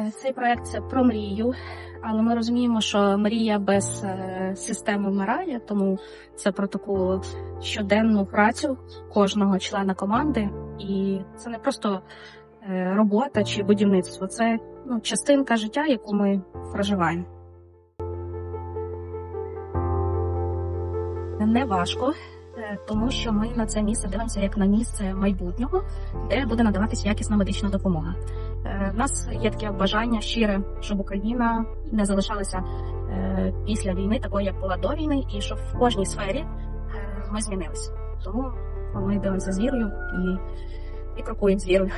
Е, Цей проект це про мрію, але ми розуміємо, що мрія без е, системи вмирає, тому це про таку щоденну працю кожного члена команди, і це не просто е, робота чи будівництво, це ну, частинка життя, яку ми проживаємо. Не важко, тому що ми на це місце дивимося як на місце майбутнього, де буде надаватися якісна медична допомога. Е, В нас є таке бажання щире, щоб Україна не залишалася е, після війни, такою, як була до війни, і щоб в кожній сфері е, ми змінилися. Тому ми дивимося з вірою і, і крокуємо з вірою.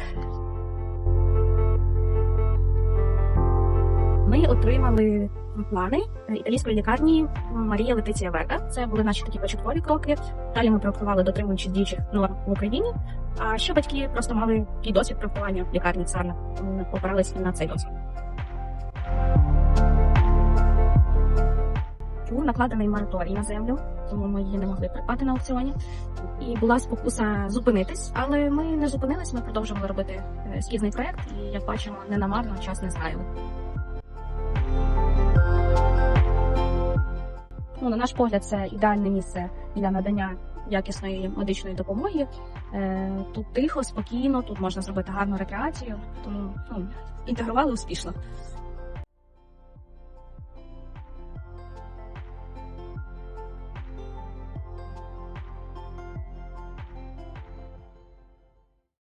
Ми отримали плани італійської лікарні Марія Летиція Вега. Це були наші такі початкові кроки. Далі ми проектували дотримуючи діючих норм в Україні. А ще батьки просто мали такий досвід проектування в лікарні. Ми опиралися на цей досвід. Був накладений мораторій на землю, тому ми її не могли придбати на аукціоні. І була спокуса зупинитись, але ми не зупинились. Ми продовжували робити е, ескізний проект, і як бачимо, не намарно час не згаяли. Ну, на наш погляд, це ідеальне місце для надання якісної медичної допомоги. Е, Тут тихо, спокійно, тут можна зробити гарну рекреацію, тому ну, інтегрували успішно.